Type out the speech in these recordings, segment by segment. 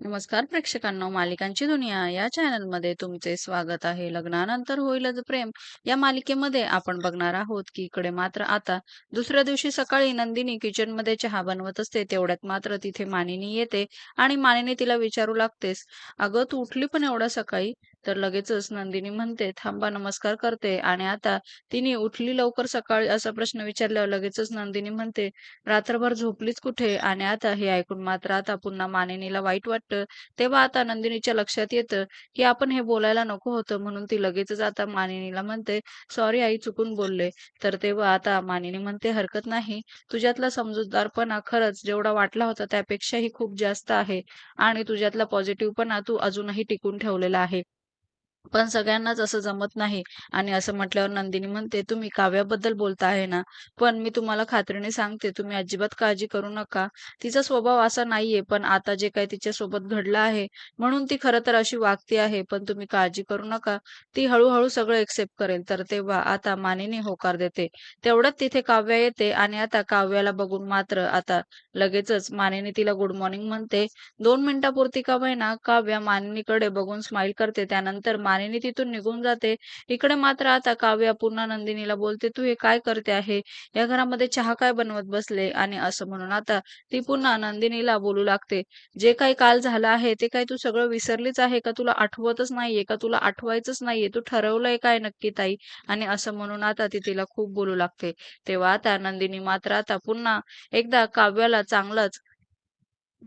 नमस्कार प्रेक्षकांनो मालिकांची दुनिया या चॅनलमध्ये तुमचे स्वागत आहे. लग्नानंतर होईलच प्रेम. या मालिकेमध्ये आपण बघणार आहोत की इकडे मात्र आता दुसऱ्या दिवशी सकाळी नंदिनी किचनमध्ये चहा बनवत असते तेवढ्यात मात्र तिथे मानिनी येते आणि मानिनी तिला विचारू लागतेस अगं तू उठली पण एवढ्या सकाळी? तर लगेचच नंदिनी म्हणते थांबा नमस्कार करते. आणि आता तिने उठली लवकर सकाळी असा प्रश्न विचारल्यावर लगेचच नंदिनी म्हणते रात्रभर झोपलीच कुठे? आणि आता हे ऐकून मात्र आता पुन्हा मानिनीला वाईट वाटतं. तेव्हा आता नंदिनीच्या लक्षात येतं की आपण हे बोलायला नको होतं म्हणून ती लगेचच आता मानिनीला म्हणते सॉरी आई चुकून बोलले. तर तेव्हा आता मानिनी म्हणते हरकत नाही. तुझ्यातला समजूतदारपणा खरंच जेवढा वाटला होता त्यापेक्षाही खूप जास्त आहे. आणि तुझ्यातला पॉझिटिव्हपणा तू अजूनही टिकून ठेवलेला आहे. पण सगळ्यांनाच असं जमत नाही. आणि असं म्हटल्यावर नंदिनी म्हणते तुम्ही काव्याबद्दल बोलता आहे ना? पण मी तुम्हाला खात्रीने सांगते तुम्ही अजिबात काळजी करू नका. तिचा स्वभाव असा नाहीये पण आता जे काही तिच्या सोबत घडलं आहे म्हणून ती खरं तर अशी वागते आहे पण तुम्ही काळजी करू नका. ती हळूहळू सगळं एक्सेप्ट करेल. तर तेव्हा आता मानिनी होकार देते. तेवढ्यात तिथे काव्या येते आणि आता काव्याला बघून मात्र आता लगेचच मानेने तिला गुड मॉर्निंग म्हणते. दोन मिनिटापुरती का महिना काव्या मानिनीकडे बघून स्माइल करते. त्यानंतर मानिनी तिथून निघून जाते. इकडे मात्र आता काव्या पुन्हा नंदिनीला बोलते तू हे काय करते आहे? या घरामध्ये चहा काय बनवत बसले? आणि असं म्हणून आता ती पुन्हा नंदिनीला बोलू लागते जे काही काल झालं आहे ते काय तू सगळं विसरलीच आहे का? तुला आठवतच नाहीये का? तुला आठवायचंच नाहीये? तू ठरवलंय काय नक्की ताई? आणि असं म्हणून आता ती तिला खूप बोलू लागते. तेव्हा आता नंदिनी मात्र आता पुन्हा एकदा काव्याला चांगलंच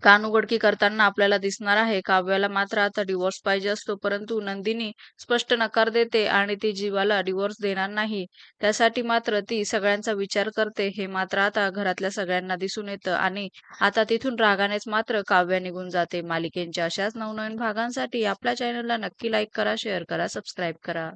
कानउघडकी करताना आपल्याला दिसणार आहे. काव्याला मात्र आता डिवोर्स पाहिजे असतो परंतु नंदिनी स्पष्ट नकार देते आणि ती जीवाला डिवोर्स देणार नाही. त्यासाठी मात्र ती सगळ्यांचा विचार करते. हे मात्र आता घरातल्या सगळ्यांना दिसून येतं आणि आता तिथून रागानेच मात्र काव्य निघून जाते. मालिकेच्या अशाच नवनवीन भागांसाठी आपल्या चॅनलला नक्की लाईक करा शेअर करा सबस्क्राईब करा.